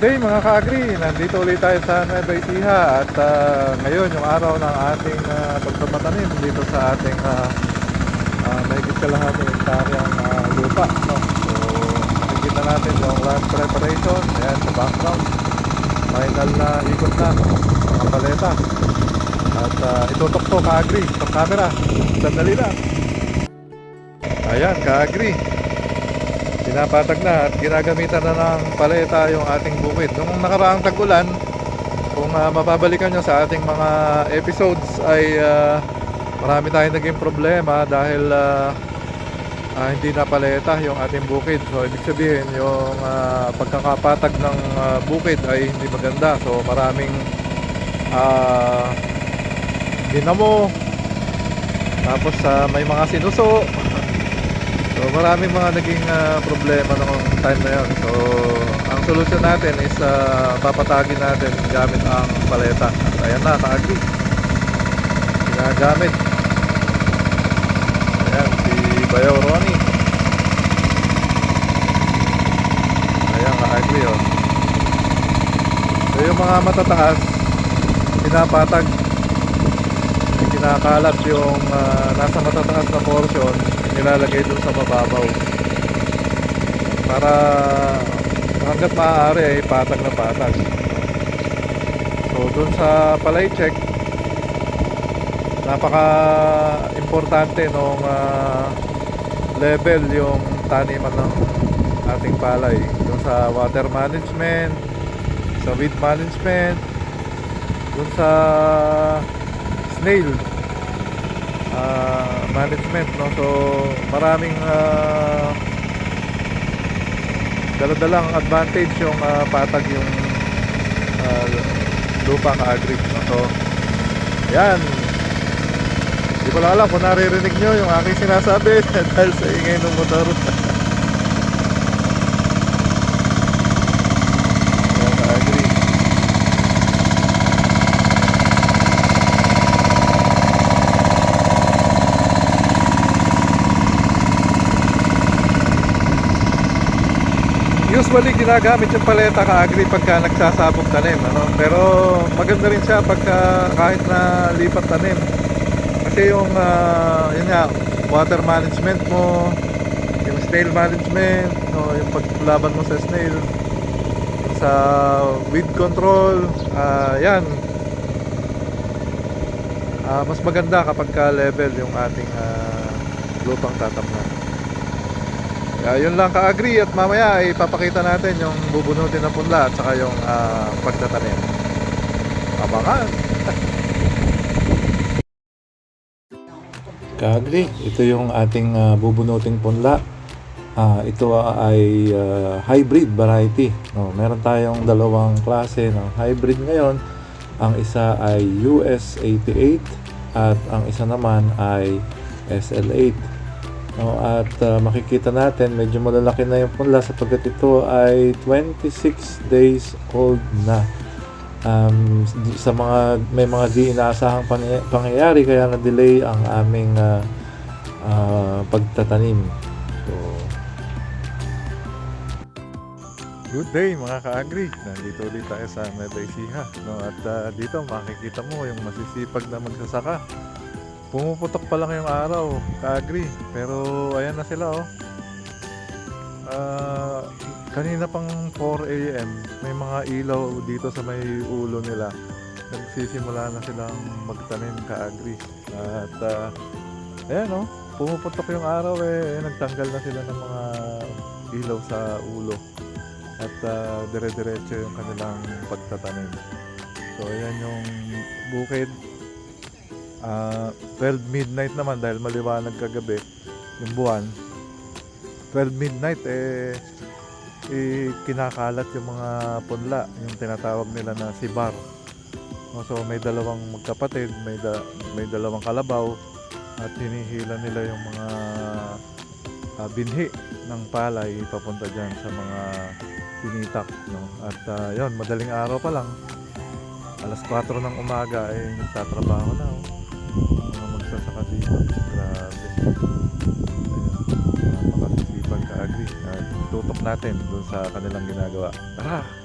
day mga ka-agri, nandito ulit tayo sa Nueva Ecija at ah, ngayon yung araw ng ating uh, pagpapatanim dito sa ating uh, uh, mahigit kalahati hektaryang uh, lupa. No? So makikita natin yung land preparation, ayan sa background. Final na ikot na mga paleta. At uh, itutok to ka-agri sa camera. Sandali lang. Ayan ka-agri. Pinapatag na at ginagamitan na ng paleta yung ating bukid. Nung nakaraang tag-ulan, kung ah, mababalikan nyo sa ating mga episodes ay ah, marami tayong naging problema dahil ah, ah, hindi na paleta yung ating bukid. So ibig sabihin yung ah, pagkakapatag ng ah, bukid ay hindi maganda. So maraming ah, dinamo tapos ah, may mga sinuso So maraming mga naging ah, problema noong time na yun. So ang solusyon natin is uh, papatagin natin gamit ang paleta. At ayan na, kaagri. Ginagamit. Ayan, si Bayaw Ronnie. Ayan, kaagri oh. So yung mga matataas, pinapatag. May kinakalat yung ah, nasa matataas na portion nilalagay dun sa mababaw para hanggat maaari ay patag na patag. So dun sa palay check napaka importante nung ah, level yung taniman ng ating palay. Dun sa water management sa weed management dun sa snail ah, management no? So maraming uh, daladalang advantage yung ah, patag yung ah, lupa ka agri no? So yan. Hindi ko lang alam kung naririnig nyo yung aking sinasabi dahil sa ingay ng motor yan ka agri Usually ginagamit yung paleta ka agri pagka nagsasabog tanim ano? Pero maganda rin siya pagka kahit na lipat tanim Kasi yung ah, yun nga water management mo Yung snail management no? Yung paglaban mo sa snail Sa weed control ah, Yan Ah, Mas maganda kapag ka level yung ating ah, lupang tatamnan kaya yun lang ka-agree at mamaya ay papakita natin yung bubunutin ng punla at saka yung ah, pagtatanim. Abangan! Ka-agree, ito yung ating ah, bubunuting punla. Ah, ito ay ah, hybrid variety. No, meron tayong dalawang klase ng hybrid ngayon. Ang isa ay US88 at ang isa naman ay SL8. No, at uh, makikita natin medyo malalaki na yung punla sapagkat ito ay 26 days old na. Um, sa mga may mga di inaasahang pangy- pangyayari kaya na-delay ang aming uh, uh, pagtatanim. So, Good day mga ka-agri. Nandito ulit tayo sa Nueva. No? At uh, dito makikita mo yung masisipag na magsasaka. Pumuputok pa lang yung araw, ka-agri. Pero ayan na sila oh. Ah, kanina pang 4 a.m. may mga ilaw dito sa may ulo nila. Nagsisimula na silang magtanim ka-agri. At ah, ayan oh, pumuputok yung araw eh. Nagtanggal na sila ng mga ilaw sa ulo. At ah, dire-diretso yung kanilang pagtatanim. So ayan yung bukid Ah, 12 midnight naman dahil maliwanag kagabi yung buwan. 12 midnight eh, eh kinakalat yung mga punla, yung tinatawag nila na sibar. No, so may dalawang magkapatid, may da, may dalawang kalabaw at hinihila nila yung mga ah, binhi ng palay papunta diyan sa mga tinitak no at ah, yon madaling araw pa lang alas 4 ng umaga ay nagtatrabaho na oh natin doon sa kanilang ginagawa. Tara!